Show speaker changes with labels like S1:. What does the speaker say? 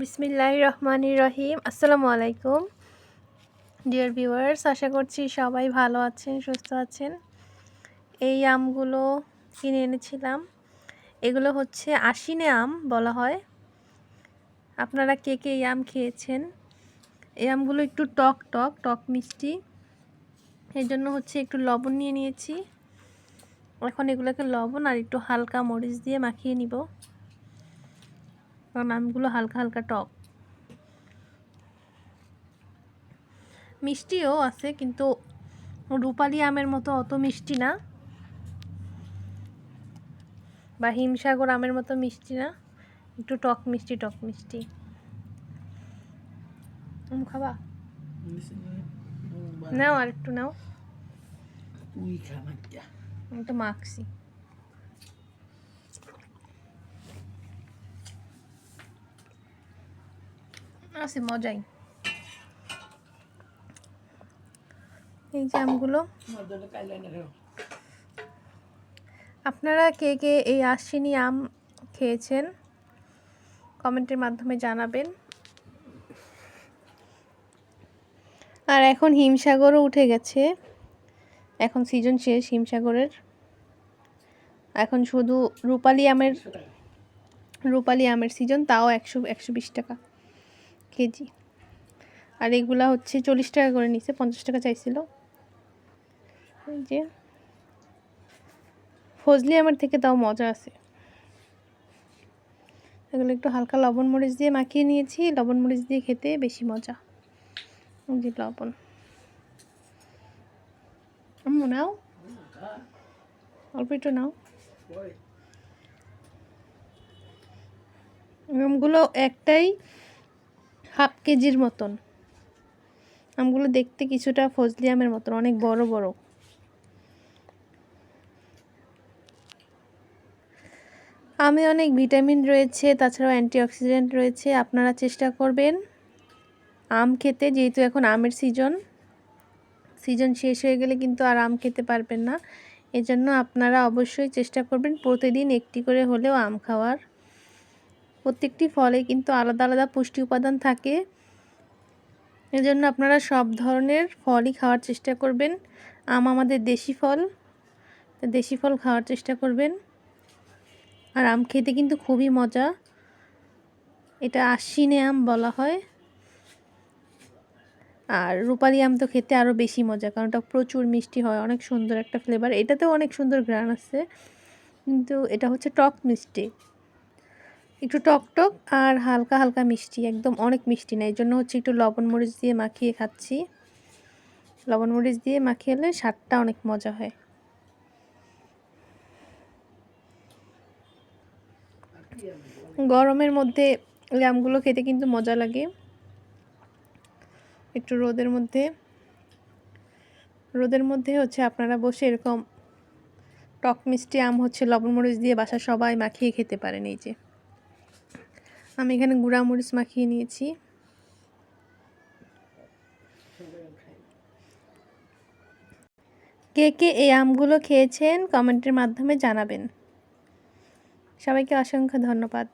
S1: বিসমিল্লাহ রহমান রহিম আসসালামু আলাইকুম। ডিয়ার ভিউয়ার্স আশা করছি সবাই ভালো আছেন, সুস্থ আছেন। এই আমগুলো কিনে এনেছিলাম। এগুলো হচ্ছে আশিনে আম বলা হয়। আপনারা কে কে এই আম খেয়েছেন? এই আমগুলো একটু টক টক টক মিষ্টি। এই জন্য হচ্ছে একটু লবণ নিয়ে নিয়েছি। এখন এগুলোকে লবণ আর একটু হালকা মরিচ দিয়ে মাখিয়ে নিব। কারণ আমগুলো হালকা হালকা টক। মিষ্টিও আছে কিন্তু রূপালি আমের মতো অত মিষ্টি না। বা হিমসাগর আমের মতো মিষ্টি না। একটু টক মিষ্টি টক মিষ্টি। খাবা? নাও আর একটু নাও।
S2: তুই খাবার
S1: তো মাখছি। আছে মজাই। এই যে আমগুলো। আপনারা কে কে এই আশ্বিনী আম খেয়েছেন, কমেন্টের মাধ্যমে জানাবেন। আর এখন হিমসাগরও উঠে গেছে। এখন সিজন শেষ হিমসাগরের। এখন শুধু রূপালি আমের রূপালি আমের সিজন, তাও একশো একশো বিশ টাকা। কেজি। আর এগুলা হচ্ছে চল্লিশ টাকা করে নিছে, পঞ্চাশ টাকা চাইছিল। যে। ফজলি আমার থেকে তাও মজা আছে। এগুলো একটু হালকা লবণ মরিচ দিয়ে মাখিয়ে নিয়েছি, লবণ মরিচ দিয়ে খেতে বেশি মজা। যে লবণ। নাও। অল্প একটু নাও। আমগুলো একটাই হাফ কেজির মতন। আমগুলো দেখতে কিছুটা ফজলি আমের মতন, অনেক বড় বড়। আমে অনেক ভিটামিন রয়েছে, তাছাড়াও অ্যান্টিঅক্সিডেন্ট রয়েছে, আপনারা চেষ্টা করবেন। আম খেতে, যেহেতু এখন আমের সিজন সিজন শেষ হয়ে গেলে কিন্তু আর আম খেতে পারবেন না। এজন্য আপনারা অবশ্যই চেষ্টা করবেন প্রতিদিন একটি করে হলেও আম খাওয়ার। প্রত্যেকটি ফলে কিন্তু আলাদা আলাদা পুষ্টি উপাদান থাকে। এজন্য আপনারা সব ধরনের ফলই খাওয়ার চেষ্টা করবেন। আম আমাদের দেশি ফল। দেশি ফল খাওয়ার চেষ্টা করবেন। আর আম খেতে কিন্তু খুবই মজা। এটা আশ্বিনে আম বলা হয়। আর রূপালি আম তো খেতে আরও বেশি মজা, কারণ ওটা প্রচুর মিষ্টি হয়, অনেক সুন্দর একটা ফ্লেভার এটাতেও অনেক সুন্দর গ্রান আছে। কিন্তু এটা হচ্ছে টক মিষ্টি। একটু টক টক আর হালকা হালকা মিষ্টি, একদম অনেক মিষ্টি না। এই জন্য হচ্ছে একটু লবণ মরিচ দিয়ে মাখিয়ে খাচ্ছি। লবণ মরিচ দিয়ে মাখিয়ে হলে স্বাদটা অনেক মজা হয়। গরমের মধ্যে আমগুলো খেতে কিন্তু মজা লাগে। একটু রোদের মধ্যে রোদের মধ্যে হচ্ছে আপনারা বসে এরকম টক মিষ্টি, আম হচ্ছে লবণ মরিচ দিয়ে বাসা সবাই মাখিয়ে খেতে পারেন এই যে। আমি এখানে গুঁড়া মরিচ মাখিয়ে নিয়েছি। কে কে এই আমগুলো খেয়েছেন কমেন্টের মাধ্যমে জানাবেন। সবাইকে অসংখ্য ধন্যবাদ।